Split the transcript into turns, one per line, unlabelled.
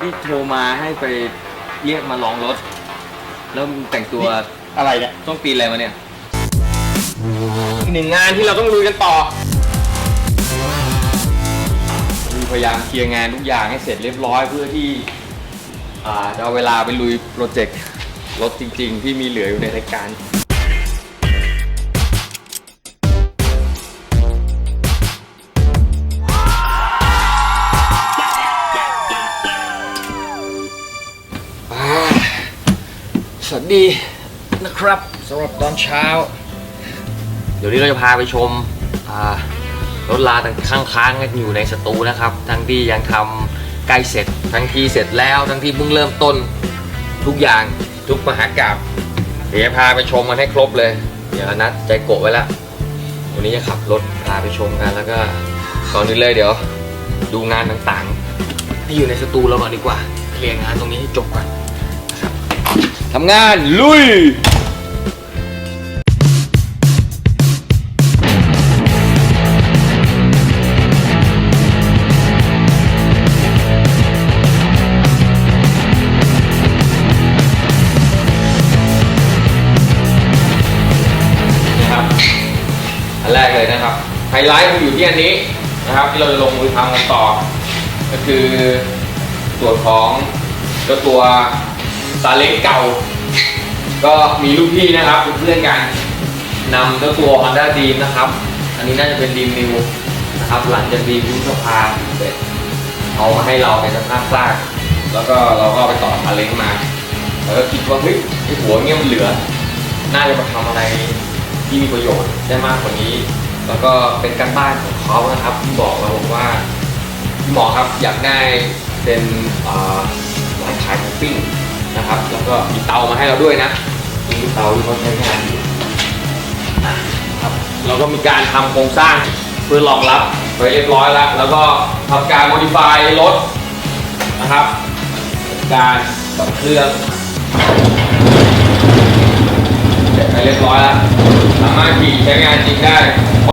ที่โทรมาให้ไปเรียกมาลองรถ แล้วมึงแต่งตัว
อะไรเนี่ย
ต้องปีนอะไรมาเนี่ยอีกหนึ่งงานที่เราต้องลุยกันต่อมีพยายามเคลียร์งานทุกอย่างให้เสร็จเรียบร้อยเพื่อที่อ่าจะเอาเวลาไปลุยโปรเจกต์รถจริง ๆ ที่มีเหลืออยู่ในรายการ สวัสดีนะครับสำหรับตอนเช้า เดี๋ยวนี้เราจะพาไปชมรถลาต่างค้างๆกันอยู่ในสตูนะครับ ทั้งที่ยังทำใกล้เสร็จ ทั้งที่เสร็จแล้วทั้งที่เพิ่งเริ่มต้นทุกอย่างทุกมหากราบเดี๋ยวพาไปชมกันให้ครบเลย เดี๋ยวนัดใจโกะไว้แล้ววันนี้จะขับรถพาไปชมกันแล้วก็ก่อนอื่นเลยเดี๋ยว ดูงานต่างๆ ที่อยู่ในสตูเราก่อนดีกว่าเคลียร์งานตรงนี้ให้จบก่อนำงานลุยนะครับอันแรกเลยนะครับ ไฮไลท์มันอยู่ที่อันนี้นะครับ ที่เราจะลงมือทำกันต่อ ก็คือส่วนของเจ้าตัว ซาเล้งเก่า ก็มีลูกพี่นะครับเป็นเพื่อนกันนำเจ้าตัว Honda Dream นะครับ อันนี้น่าจะเป็นดีมนิวนะครับ หลังจากดีมยุบสภาเสร็จเอามาให้เราในสภาพซากแล้วก็เราก็ไปต่อซาเล้งมา แล้วก็คิดว่าเฮ้ยไอหัวเงี้ยมันเหลือ น่าจะมาทำอะไรที่มีประโยชน์ได้มากกว่านี้ แล้วก็เป็นการบ้านของเขานะครับที่บอกเราบอกว่าพี่หมอครับอยากได้เป็นอ่าร้านขายหมูปิ้ง นะครับ แล้วก็มีเตามาให้เราด้วยนะมีเตาที่เขาใช้งานอยู่นะครับเราก็มีการทำโครงสร้างเพื่อรองรับไว้เรียบร้อยแล้ว แล้วก็ทำการ modify รถนะครับ การตับเครื่อง